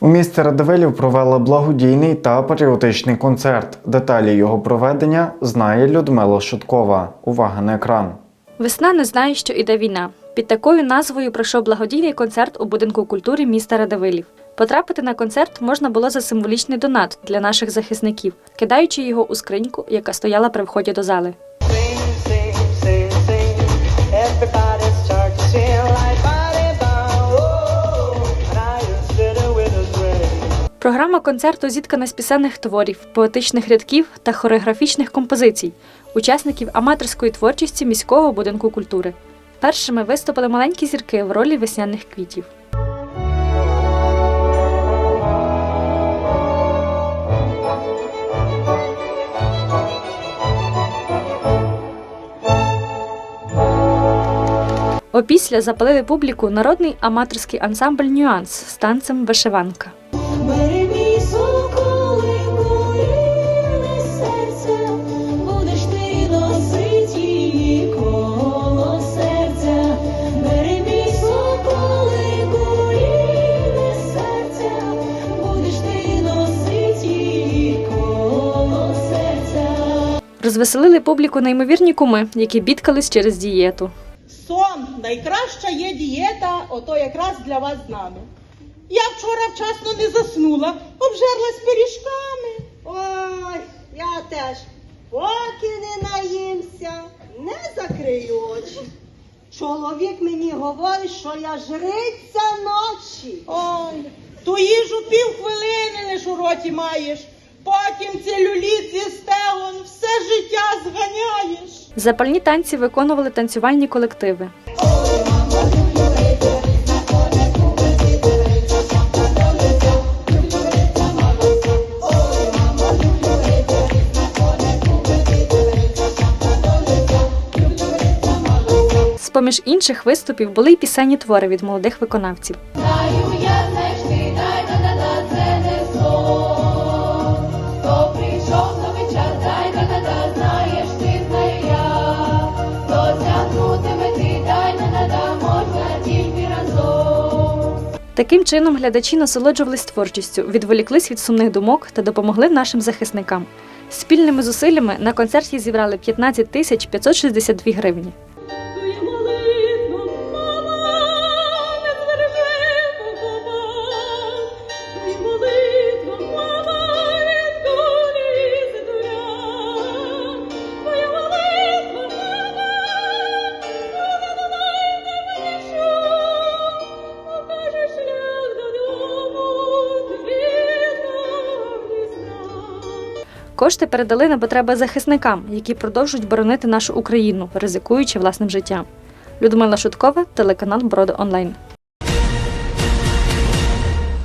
У місті Радивилів провели благодійний та патріотичний концерт. Деталі його проведення знає Людмила Шуткова. Увага на екран. Весна не знає, що іде війна. Під такою назвою пройшов благодійний концерт у будинку культури міста Радивилів. Потрапити на концерт можна було за символічний донат для наших захисників, кидаючи його у скриньку, яка стояла при вході до зали. Програма концерту зіткана з пісенних творів, поетичних рядків та хореографічних композицій, учасників аматорської творчості міського будинку культури. Першими виступили маленькі зірки в ролі весняних квітів. Опісля запалили публіку народний аматорський ансамбль Нюанс з танцем вишиванка. Розвеселили публіку неймовірні куми, які бідкались через дієту. Сон найкраща є дієта, ото якраз для вас з нами. Я вчора вчасно не заснула, обжерлась пиріжками. Ой, я теж. Поки не наїмся, не закрию очі. Чоловік мені говорить, що я жриця ночі. Ой, ту їжу півхвилини лиш у роті маєш, потім целюліт зі життя зганяєш. Запальні танці виконували танцювальні колективи. З-поміж інших виступів були й пісенні твори від молодих виконавців. Знаю я Таким чином глядачі насолоджувались творчістю, відволіклись від сумних думок та допомогли нашим захисникам. Спільними зусиллями на концерті зібрали 15 тисяч 562 гривні. Кошти передали на потреби захисникам, які продовжують боронити нашу Україну, ризикуючи власним життям. Людмила Шуткова, телеканал Броди Онлайн.